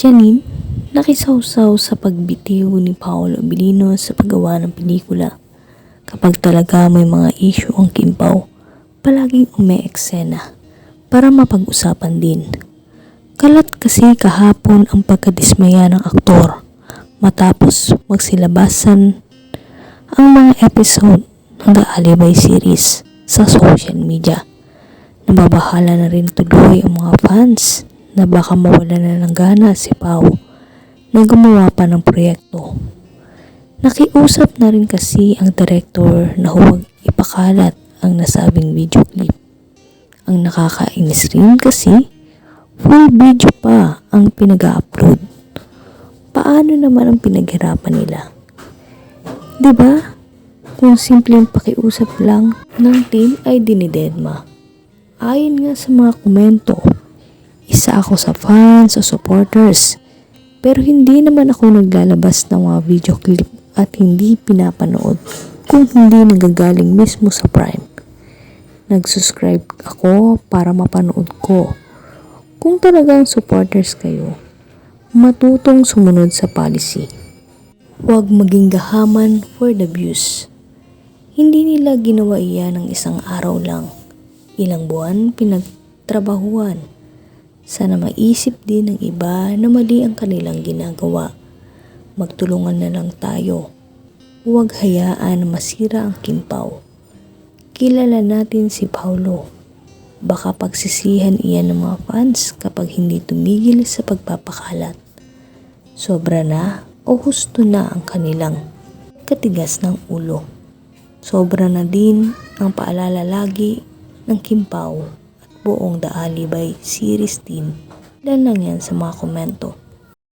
Janine, nakisawsaw sa pagbitiw ni Paolo Abilino sa paggawa ng pelikula. Kapag talaga may mga issue ang Kimpaw, palaging ume-eksena para mapag-usapan din. Kalat kasi kahapon ang pagkadismaya ng aktor matapos magsilabasan ang mga episode ng The Alibay series sa social media. Nababahala na rin tuloy ang mga fans na baka mawala na ng gana si Pau na gumawa pa ng proyekto. Nakiusap na rin kasi ang director na huwag ipakalat ang nasabing video clip. Ang nakakainis rin kasi, full video pa ang pinag-upload. Paano naman ang pinaghirapan nila? 'Di ba? Kung simpleng pakiusap lang ng team ay dinidedma. Ayon nga sa mga komento, isa ako sa fans o supporters. Pero hindi naman ako naglalabas ng mga video clip at hindi pinapanood kung hindi nagagaling mismo sa Prime. Nag-subscribe ako para mapanood ko. Kung talagang supporters kayo, matutong sumunod sa policy. Huwag maging gahaman for the views. Hindi nila ginawa iyan ng isang araw lang. Ilang buwan pinagtrabahuan. Sana maisip din ng iba na mali ang kanilang ginagawa. Magtulungan na lang tayo. Huwag hayaan na masira ang kimpaw. Kilala natin si Paulo. Baka pagsisihan iyan ng mga fans kapag hindi tumigil sa pagpapakalat. Sobra na o husto na ang kanilang katigas ng ulo. Sobra na din ang paalala lagi ng Kimpaw buong The Alibay series team. Ilan lang yan sa mga komento.